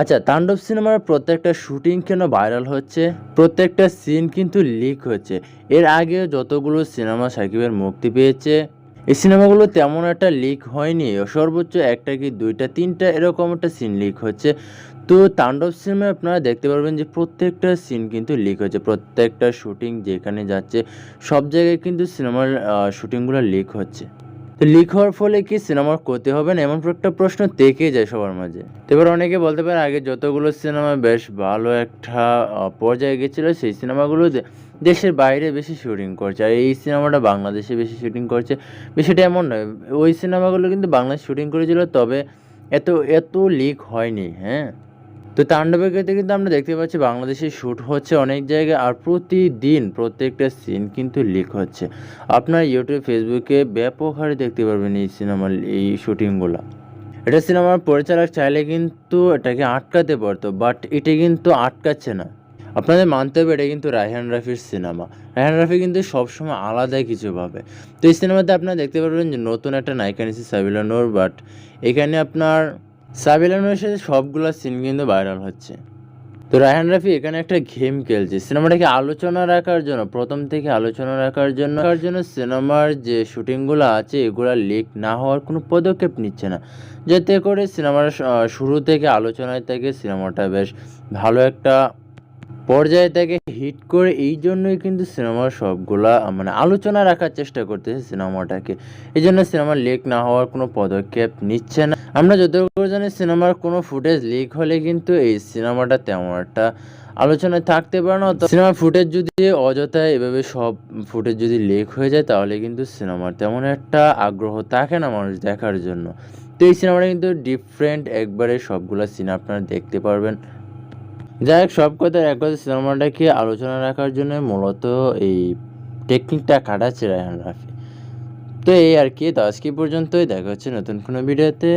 আচ্ছা তাণ্ডব সিনেমার প্রত্যেকটা শুটিং কেন ভাইরাল হচ্ছে? প্রত্যেকটা সিন কিন্তু লিক হচ্ছে। এর আগে যতগুলো সিনেমা সাকিবের মুক্তি পেয়েছে, এই সিনেমাগুলো তেমন একটা লিক হয়নি। সর্বোচ্চ একটা কি দুইটা, তিনটা এরকম একটা সিন লিক হচ্ছে। তো তাণ্ডব সিনেমায় আপনারা দেখতে পারবেন যে প্রত্যেকটা সিন কিন্তু লিক হচ্ছে। প্রত্যেকটা শুটিং যেখানে যাচ্ছে, সব জায়গায় কিন্তু সিনেমার শুটিংগুলো লিক হচ্ছে। হওয়ার ফলে কি সিনেমার ক্ষতি হবে না? এমন একটা প্রশ্ন থেকে যায় সবার মাঝে। তো এবার অনেকে বলতে পারে, আগে যতগুলো সিনেমা বেশ ভালো একটা পর্যায়ে গেছিল, সেই সিনেমাগুলোতে দেশের বাইরে বেশি শুটিং করছে। আর এই সিনেমাটা বাংলাদেশে বেশি শুটিং করছে। বিষয়টা এমন নয়, ওই সিনেমাগুলো কিন্তু বাংলাদেশ শুটিং করেছিল, তবে এত এত লিক হয়নি হ্যাঁ? তো তাণ্ডবের ক্ষেত্রে কিন্তু আমরা দেখতে পাচ্ছি বাংলাদেশে শ্যুট হচ্ছে অনেক জায়গায় আর প্রতিদিন প্রত্যেকটা সিন কিন্তু লিক হচ্ছে। আপনার ইউটিউব ফেসবুকে ব্যাপক হারে দেখতে পারবেন এই সিনেমার এই শুটিংগুলো এটা সিনেমার পরিচালক চাইলে কিন্তু এটাকে আটকাতে পারতো বাট এটা কিন্তু আটকাচ্ছে না। আপনাদের মানতে হবে এটা কিন্তু রায়হান রাফির সিনেমা রায়হান রাফি কিন্তু সবসময় আলাদা কিছু ভাবে। তো এই সিনেমাতে আপনারা দেখতে পারবেন যে নতুন একটা নায়িকা নিচ্ছে সাবিলা নূর বাট এখানে আপনার সাবিলা নূরের সাথে সবগুলো সিন কিন্তু ভাইরাল হচ্ছে। তো রায়হান রাফি এখানে একটা গেম খেলছে। সিনেমাটাকে আলোচনা রাখার জন্য, প্রথম থেকে আলোচনা রাখার জন্য রাখার জন্য সিনেমার যে শুটিংগুলো আছে, এগুলো লিক না হওয়ার কোনো পদক্ষেপ নিচ্ছে না। যাতে করে সিনেমার শুরু থেকে আলোচনায় থেকে সিনেমাটা বেশ ভালো একটা পর্যায়ে তাকে হিট করে এই জন্যই কিন্তু সিনেমার সবগুলা মানে আলোচনা রাখার চেষ্টা করতেছে সিনেমাটাকে এই জন্য সিনেমার লিক না হওয়ার কোনো পদক্ষেপ নিচ্ছে না। আমরা যতটুকু জানি সিনেমার কোনো ফুটেজ লিক হলে কিন্তু এই সিনেমাটা তেমন একটা আলোচনায় থাকতে পারে না। তো সিনেমার ফুটেজ যদি অযথায় এভাবে সব ফুটেজ যদি লিক হয়ে যায়, তাহলে কিন্তু সিনেমার তেমন একটা আগ্রহ থাকে না মানুষ দেখার জন্য। তো এই সিনেমাটা কিন্তু ডিফারেন্ট একবারে সবগুলা সিন আপনারা দেখতে পারবেন। যাই হোক সব কথা এক কথা সিনেমাটাকে আলোচনা রাখার জন্য মূলত এই টেকনিকটা কাটাচ্ছে রায়হান রাফি। তো এই আর কি, তো আজকে পর্যন্তই, দেখা হচ্ছে নতুন কোনো ভিডিওতে।